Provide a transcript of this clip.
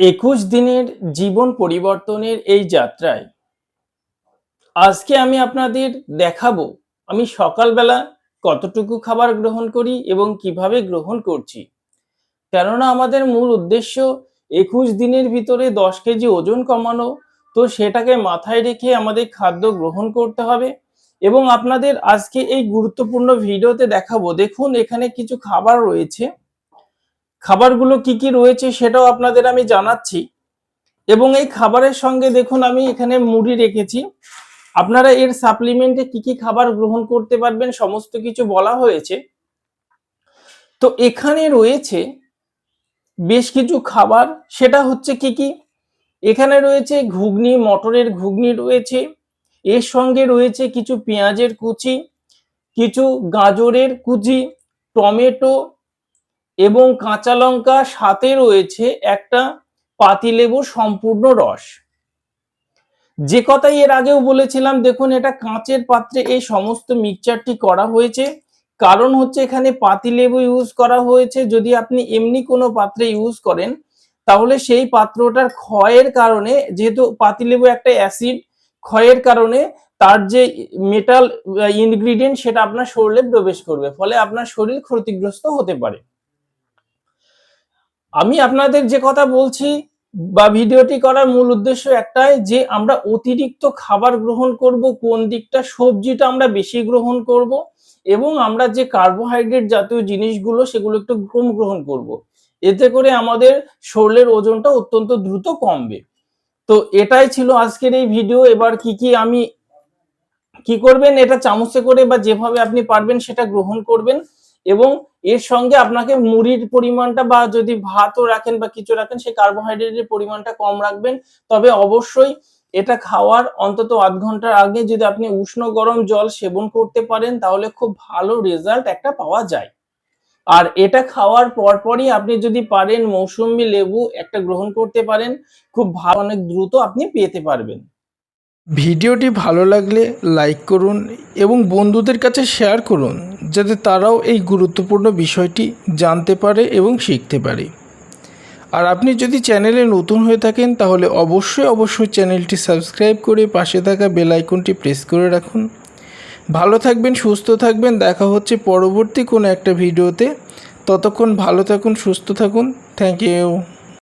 একুশ দিনের জীবন পরিবর্তনের এই যাত্রায় আজকে আমি আপনাদের দেখাবো, আমি সকালবেলা কতটুকু খাবার গ্রহণ করি এবং কীভাবে গ্রহণ করছি। কেননা আমাদের মূল উদ্দেশ্য একুশ দিনের ভিতরে দশ কেজি ওজন কমানো, তো সেটাকে মাথায় রেখে আমাদের খাদ্য গ্রহণ করতে হবে এবং আপনাদের আজকে এই গুরুত্বপূর্ণ ভিডিওতে দেখাবো। দেখুন, এখানে কিছু খাবার রয়েছে। খাবারগুলো কি কি রয়েছে সেটাও আপনাদের আমি জানাচ্ছি। এবং এই খাবারের সঙ্গে দেখুন আমি এখানে মুড়ি রেখেছি। আপনারা এর সাপ্লিমেন্টে কি কি খাবার গ্রহণ করতে পারবেন সমস্ত কিছু বলা হয়েছে। তো এখানে রয়েছে বেশ কিছু খাবার, সেটা হচ্ছে কি কি? এখানে রয়েছে ঘুগনি, মটরের ঘুগনি রয়েছে। এর সঙ্গে রয়েছে কিছু পেঁয়াজের কুচি, কিছু গাজরের কুচি, টমেটো এবং কাঁচা লঙ্কা সাথে রয়েছে একটা পাতিলেবুর সম্পূর্ণ রস। যে কথাই এর আগেও বলেছিলাম, দেখুন এটা কাঁচের পাত্রে এই সমস্ত মিক্সচারটি করা হয়েছে। কারণ হচ্ছে এখানে পাতিলেবু ইউজ করা হয়েছে। যদি আপনি এমনি কোনো পাত্রে ইউজ করেন, তাহলে সেই পাত্রটার ক্ষয়ের কারণে, যেহেতু পাতিলেবু একটা অ্যাসিড ক্ষয়ের কারণে তার যে মেটাল ইনগ্রিডিয়েন্ট সেটা আপনার শরীরে প্রবেশ করবে। ফলে আপনার শরীর ক্ষতিগ্রস্ত হতে পারে। আমি আপনাদের যে কথা বলছি বা ভিডিওটি করার মূল উদ্দেশ্য একটাই যে আমরা অতিরিক্ত খাবার গ্রহণ করব, কোন দিকটা সবজিটা আমরা বেশি গ্রহণ করব এবং আমরা যে কার্বোহাইড্রেট জাতীয় জিনিসগুলো সেগুলো একটু কম গ্রহণ করব। এতে করে আমাদের শরীরের ওজনটা অত্যন্ত দ্রুত কমবে। তো এটাই ছিল আজকের এই ভিডিও। এবার কি কি আমি কি করবেন, এটা চামচে করে বা যেভাবে আপনি পারবেন সেটা গ্রহণ করবেন। এবং এর সঙ্গে আপনাকে মুড়ির পরিমাণটা বা যদি ভাতও রাখেন বা কিছু রাখেন, সেই কার্বোহাইড্রেটের পরিমাণটা কম রাখবেন। তবে অবশ্যই এটা খাওয়ার অন্তত আধ ঘণ্টার আগে যদি আপনি উষ্ণ গরম জল সেবন করতে পারেন, তাহলে খুব ভালো রেজাল্ট একটা পাওয়া যায়। আর এটা খাওয়ার পরপরই আপনি যদি পারেন মৌসুম্বি লেবু একটা গ্রহণ করতে পারেন, খুব ভালো অনেক দ্রুত আপনি পেতে পারবেন। ভিডিওটি ভালো লাগলে লাইক করুন এবং বন্ধুদের কাছে শেয়ার করুন, যাতে তারাও এই গুরুত্বপূর্ণ বিষয়টি জানতে পারে এবং শিখতে পারে। আর আপনি যদি চ্যানেলে নতুন হয়ে থাকেন, তাহলে অবশ্যই অবশ্যই চ্যানেলটি সাবস্ক্রাইব করে পাশে থাকা বেল আইকনটি প্রেস করে রাখুন। ভালো থাকবেন, সুস্থ থাকবেন, দেখা হচ্ছে পরবর্তী কোনো একটা ভিডিওতে। ততক্ষণ ভালো থাকুন, সুস্থ থাকুন। Thank you.